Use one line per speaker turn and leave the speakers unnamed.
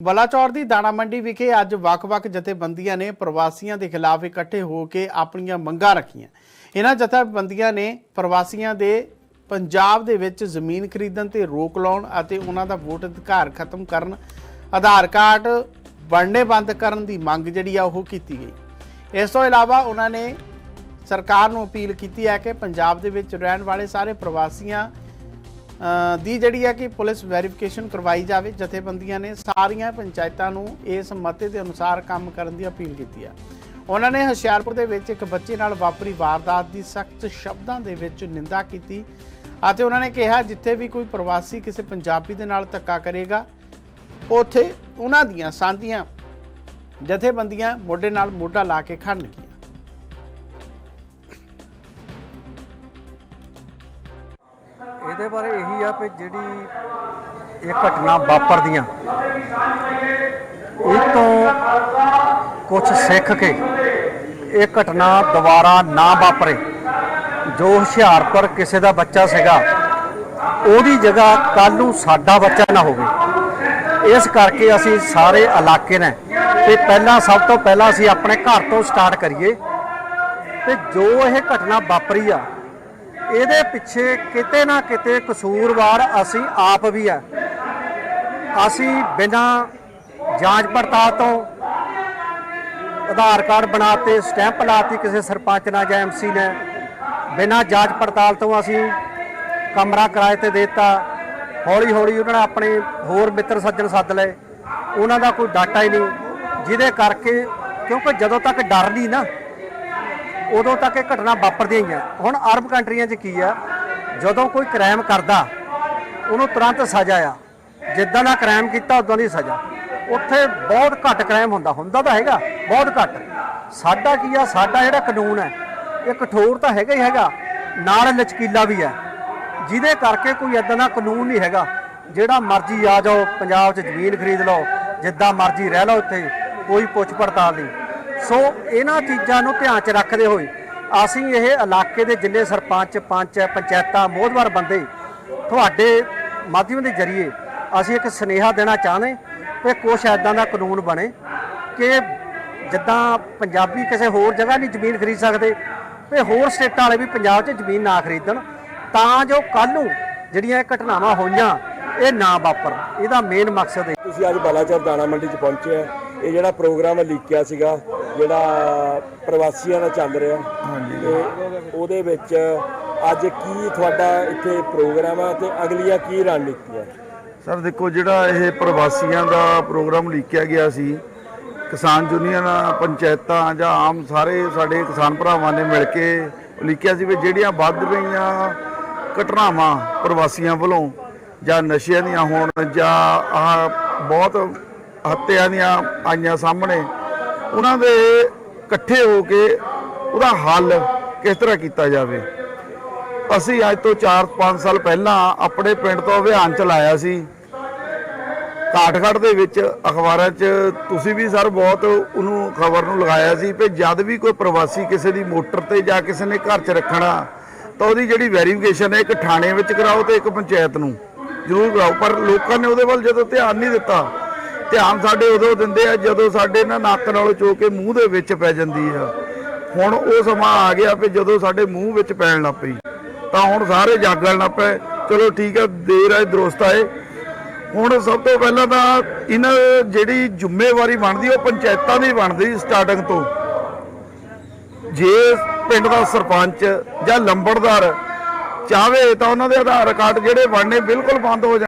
ਬਲਾਚੌਰ ਦੀ ਦਾਣਾ ਮੰਡੀ ਵਿਖੇ ਅੱਜ ਵੱਖ-ਵੱਖ ਜਥੇਬੰਦੀਆਂ ਨੇ ਪ੍ਰਵਾਸੀਆਂ ਦੇ ਖਿਲਾਫ ਇਕੱਠੇ ਹੋ ਕੇ ਆਪਣੀਆਂ ਮੰਗਾਂ ਰੱਖੀਆਂ। ਇਹਨਾਂ ਜਥੇਬੰਦੀਆਂ ਨੇ ਪ੍ਰਵਾਸੀਆਂ ਦੇ ਪੰਜਾਬ ਦੇ ਵਿੱਚ ਜ਼ਮੀਨ ਖਰੀਦਣ ਤੇ ਰੋਕ ਲਾਉਣ ਅਤੇ ਉਹਨਾਂ ਦਾ ਵੋਟ ਅਧਿਕਾਰ ਖਤਮ ਕਰਨ, ਆਧਾਰ ਕਾਰਡ ਬਣਨੇ ਬੰਦ ਕਰਨ ਦੀ ਮੰਗ ਜਿਹੜੀ ਆ ਉਹ ਕੀਤੀ ਗਈ। ਇਸ ਤੋਂ ਇਲਾਵਾ ਉਹਨਾਂ ਨੇ ਸਰਕਾਰ ਨੂੰ ਅਪੀਲ ਕੀਤੀ ਹੈ ਕਿ ਪੰਜਾਬ ਦੇ ਵਿੱਚ ਰਹਿਣ ਵਾਲੇ ਸਾਰੇ ਪ੍ਰਵਾਸੀਆਂ ਦੀ ਜਿਹੜੀ ਹੈ ਕਿ ਪੁਲਿਸ ਵੈਰੀਫਿਕੇਸ਼ਨ ਕਰਵਾਈ ਜਾਵੇ, ਜਥੇਬੰਦੀਆਂ ਨੇ ਸਾਰੀਆਂ ਪੰਚਾਇਤਾਂ ਨੂੰ ਇਸ ਮਤੇ ਦੇ ਅਨੁਸਾਰ ਕੰਮ ਕਰਨ ਦੀ ਅਪੀਲ ਕੀਤੀ ਹੈ ਉਹਨਾਂ ਨੇ ਹੁਸ਼ਿਆਰਪੁਰ ਦੇ ਵਿੱਚ ਇੱਕ ਬੱਚੇ ਨਾਲ ਵਾਪਰੀ ਵਾਰਦਾਤ ਦੀ ਸਖਤ ਸ਼ਬਦਾਂ ਦੇ ਵਿੱਚ ਨਿੰਦਾ ਕੀਤੀ ਅਤੇ ਉਹਨਾਂ ਨੇ ਕਿਹਾ, ਜਿੱਥੇ ਵੀ ਕੋਈ ਪ੍ਰਵਾਸੀ ਕਿਸੇ ਪੰਜਾਬੀ ਦੇ ਨਾਲ ਧੱਕਾ ਕਰੇਗਾ, ਉੱਥੇ ਉਹਨਾਂ ਦੀਆਂ ਸਾਂਝੀਆਂ ਜਥੇਬੰਦੀਆਂ ਮੋਢੇ ਨਾਲ ਮੋਢਾ ਲਾ ਕੇ ਖੜਨਗੀਆਂ।
ਇਹਦੇ ਬਾਰੇ ਇਹੀ ਆ ਕਿ ਜਿਹੜੀ ਇਹ ਘਟਨਾ ਵਾਪਰਦੀਆਂ, ਇਹ ਤੋਂ ਕੁਝ ਸਿੱਖ ਕੇ ਇਹ ਘਟਨਾ ਦੁਬਾਰਾ ਨਾ ਵਾਪਰੇ। ਜੋ ਹੁਸ਼ਿਆਰਪੁਰ ਕਿਸੇ ਦਾ ਬੱਚਾ ਸੀਗਾ, ਉਹਦੀ ਜਗ੍ਹਾ ਕੱਲ ਨੂੰ ਸਾਡਾ ਬੱਚਾ ਨਾ ਹੋਵੇ। ਇਸ ਕਰਕੇ ਅਸੀਂ ਸਾਰੇ ਇਲਾਕੇ ਨੇ ਤੇ ਪਹਿਲਾਂ ਸਭ ਤੋਂ ਪਹਿਲਾਂ ਅਸੀਂ ਆਪਣੇ ਘਰ ਤੋਂ ਸਟਾਰਟ ਕਰੀਏ। ਤੇ ਜੋ ਇਹ ਘਟਨਾ ਵਾਪਰੀ ਆ ਇਹਦੇ ਪਿੱਛੇ ਕਿਤੇ ਨਾ ਕਿਤੇ ਕਸੂਰਵਾਰ ਅਸੀਂ ਆਪ ਵੀ ਆ। ਅਸੀਂ ਬਿਨਾਂ ਜਾਂਚ ਪੜਤਾਲ ਤੋਂ ਆਧਾਰ ਕਾਰਡ ਬਣਾਤੇ, ਸਟੈਂਪ ਲਾਤੀ ਕਿਸੇ ਸਰਪੰਚ ਨਾਲ ਜਾਂ ਐਮਸੀ ਨੇ। ਬਿਨਾਂ ਜਾਂਚ ਪੜਤਾਲ ਤੋਂ ਅਸੀਂ ਕਮਰਾ ਕਿਰਾਏ ਤੇ ਦਿੱਤਾ। ਹੌਲੀ ਹੌਲੀ ਉਹਨਾਂ ਨੇ ਆਪਣੇ ਹੋਰ ਮਿੱਤਰ ਸੱਜਣ ਸੱਦ ਲਏ। ਉਹਨਾਂ ਦਾ ਕੋਈ ਡਾਟਾ ਹੀ ਨਹੀਂ। ਜਿਹਦੇ ਕਰਕੇ ਕਿਉਂਕਿ ਜਦੋਂ ਤੱਕ ਡਰ ਨਹੀਂ ਨਾ ਉਦੋਂ ਤੱਕ ਇਹ ਘਟਨਾ ਵਾਪਰਦੀਆਂ ਹੀ ਆ ਹੁਣ ਅਰਬ ਕੰਟਰੀਆਂ 'ਚ ਕੀ ਆ? ਜਦੋਂ ਕੋਈ ਕ੍ਰਾਈਮ ਕਰਦਾ, ਉਹਨੂੰ ਤੁਰੰਤ ਸਜ਼ਾ ਆ। ਜਿੱਦਾਂ ਦਾ ਕ੍ਰਾਈਮ ਕੀਤਾ, ਉਦਾਂ ਦੀ ਸਜ਼ਾ। ਉੱਥੇ ਬਹੁਤ ਘੱਟ ਕ੍ਰਾਈਮ ਹੁੰਦਾ। ਹੁੰਦਾ ਤਾਂ ਹੈਗਾ, ਬਹੁਤ ਘੱਟ। ਸਾਡਾ ਕੀ ਆ? ਸਾਡਾ ਜਿਹੜਾ ਕਾਨੂੰਨ ਹੈ, ਇਹ ਕਠੋਰ ਤਾਂ ਹੈਗਾ ਹੀ ਹੈਗਾ। ਨਾਲ ਲਚਕੀਲਾ ਵੀ ਹੈ। ਜਿਹਦੇ ਕਰਕੇ ਕੋਈ ਇਦਾਂ ਦਾ ਕਾਨੂੰਨ ਨਹੀਂ ਹੈਗਾ। ਜਿਹੜਾ ਮਰਜ਼ੀ ਆ ਜਾਓ, ਪੰਜਾਬ 'ਚ ਜ਼ਮੀਨ ਖਰੀਦ ਲਓ। ਜਿੱਦਾਂ ਮਰਜ਼ੀ ਰਹਿ ਲਓ ਇੱਥੇ ਕੋਈ ਪੁੱਛ ਪੜਤਾਲ ਨਹੀਂ। ਸੋ ਇਹਨਾਂ ਚੀਜ਼ਾਂ ਨੂੰ ਧਿਆਨ 'ਚ ਰੱਖਦੇ ਹੋਏ ਅਸੀਂ ਇਹ ਇਲਾਕੇ ਦੇ ਜਿੰਨੇ ਸਰਪੰਚ, ਪੰਚ, ਪੰਚਾਇਤਾਂ, ਮੋਹਦਵਾਰ ਬੰਦੇ ਤੁਹਾਡੇ ਮਾਧਿਅਮ ਦੇ ਜ਼ਰੀਏ ਅਸੀਂ ਇੱਕ ਸੁਨੇਹਾ ਦੇਣਾ ਚਾਹੁੰਦੇ ਕਿ ਕੁਛ ਐਦਾਂ ਦਾ ਕਾਨੂੰਨ ਬਣੇ ਕਿ ਜਿੱਦਾਂ ਪੰਜਾਬੀ ਕਿਸੇ ਹੋਰ ਜਗ੍ਹਾ ਨਹੀਂ ਜ਼ਮੀਨ ਖਰੀਦ ਸਕਦੇ ਤੇ ਹੋਰ ਸਟੇਟਾਂ ਵਾਲੇ ਵੀ ਪੰਜਾਬ 'ਚ ਜ਼ਮੀਨ ਨਾ ਖਰੀਦਣ, ਤਾਂ ਜੋ ਕੱਲ ਨੂੰ ਜਿਹੜੀਆਂ ਇਹ ਘਟਨਾਵਾਂ ਹੋਈਆਂ, ਇਹ ਨਾ ਵਾਪਰਨ ਇਹਦਾ ਮੇਨ ਮਕਸਦ ਹੈ
ਤੁਸੀਂ ਅੱਜ ਬਾਲਾਚੌਰ ਦਾਣਾ ਮੰਡੀ 'ਚ ਪਹੁੰਚੇ ਆ। ਇਹ ਜਿਹੜਾ ਪ੍ਰੋਗਰਾਮ ਲੀਕਿਆ ਸੀਗਾ। ਜਿਹੜਾ ਪ੍ਰਵਾਸੀਆਂ ਦਾ ਚੱਲ ਰਿਹਾ। ਹਾਂਜੀ। ਤੇ ਉਹਦੇ ਵਿੱਚ ਅੱਜ ਕੀ ਤੁਹਾਡਾ ਇੱਥੇ ਪ੍ਰੋਗਰਾਮ ਆ ਤੇ ਅਗਲੀਆਂ ਕੀ ਰਣਨੀਤੀ ਆ
ਸਰ ਦੇਖੋ ਜਿਹੜਾ ਇਹ ਪ੍ਰਵਾਸੀਆਂ ਦਾ ਪ੍ਰੋਗਰਾਮ ਲਿਖਿਆ ਗਿਆ ਸੀ ਕਿਸਾਨ ਯੂਨੀਅਨਾਂ ਪੰਚਾਇਤਾਂ ਜਾਂ ਆਮ ਸਾਰੇ ਸਾਡੇ ਕਿਸਾਨ ਭਰਾਵਾਂ ਨੇ ਮਿਲ ਕੇ ਲਿਖਿਆ ਸੀ ਵੀ ਜਿਹੜੀਆਂ ਵੱਧ ਰਹੀਆਂ ਘਟਨਾਵਾਂ ਪ੍ਰਵਾਸੀਆਂ ਵੱਲੋਂ ਜਾਂ ਨਸ਼ਿਆਂ ਦੀਆਂ ਹੋਣ ਜਾਂ ਆਹ ਬਹੁਤ ਹੱਤਿਆਂ ਦੀਆਂ ਆਈਆਂ ਸਾਹਮਣੇ ਉਹਨਾਂ ਦੇ ਇਕੱਠੇ ਹੋ ਕੇ ਉਹਦਾ ਹੱਲ ਕਿਸ ਤਰ੍ਹਾਂ ਕੀਤਾ ਜਾਵੇ। ਅਸੀਂ ਅੱਜ ਤੋਂ 4-5 ਸਾਲ ਪਹਿਲਾਂ ਆਪਣੇ ਪਿੰਡ ਤੋਂ ਅਭਿਆਨ ਚਲਾਇਆ ਸੀ। ਕਾਠਗੜ੍ਹ ਦੇ ਵਿੱਚ ਅਖਬਾਰਾਂ 'ਚ ਤੁਸੀਂ ਵੀ ਸਰ ਬਹੁਤ ਉਹਨੂੰ ਖਬਰ ਨੂੰ ਲਗਾਇਆ ਸੀ ਕਿ ਜਦ ਵੀ ਕੋਈ ਪ੍ਰਵਾਸੀ ਕਿਸੇ ਦੀ ਮੋਟਰ ਤੇ ਜਾਂ ਕਿਸੇ ਨੇ ਘਰ 'ਚ ਰੱਖਣਾ, ਤਾਂ ਉਹਦੀ ਜਿਹੜੀ ਵੈਰੀਫਿਕੇਸ਼ਨ ਹੈ ਇੱਕ ਥਾਣੇ ਵਿੱਚ ਕਰਾਓ ਤੇ ਇੱਕ ਪੰਚਾਇਤ ਨੂੰ ਜ਼ਰੂਰ ਕਰਾਓ। ਪਰ ਲੋਕਾਂ ਨੇ ਉਹਦੇ ਵੱਲ ਜਦੋਂ ਧਿਆਨ ਨਹੀਂ ਦਿੱਤਾ ਧਿਆਨ ਸਾਡੇ ਉਦੋਂ ਦਿੰਦੇ ਆ ਜਦੋਂ ਸਾਡੇ ਨਾ ਨੱਕ ਨਾਲੋਂ ਚੋ ਕੇ ਮੂੰਹ ਦੇ ਵਿੱਚ ਪੈ ਜਾਂਦੀ ਆ। ਹੁਣ ਉਹ ਸਮਾਂ ਆ ਗਿਆ ਵੀ ਜਦੋਂ ਸਾਡੇ ਮੂੰਹ ਵਿੱਚ ਪੈਣ ਲੱਗ ਪਈ, ਤਾਂ ਹੁਣ ਸਾਰੇ ਜਾਗਣ ਲੱਗ ਪਏ। ਚਲੋ ਠੀਕ ਆ, ਦੇਰ ਆਏ ਦਰੁਸਤ ਆਏ ਹੁਣ ਸਭ ਤੋਂ ਪਹਿਲਾਂ ਤਾਂ ਇਹਨਾਂ ਜਿਹੜੀ ਜ਼ਿੰਮੇਵਾਰੀ ਬਣਦੀ, ਉਹ ਪੰਚਾਇਤਾਂ ਦੀ ਬਣਦੀ ਸਟਾਰਟਿੰਗ ਤੋਂ। ਜੇ ਪਿੰਡ ਦਾ ਸਰਪੰਚ ਜਾਂ ਲੰਬੜਦਾਰ ਚਾਹਵੇ ਤਾਂ ਉਹਨਾਂ ਦੇ ਆਧਾਰ ਕਾਰਡ ਜਿਹੜੇ ਬਣਨੇ ਬਿਲਕੁਲ ਬੰਦ ਹੋ ਜਾਣ।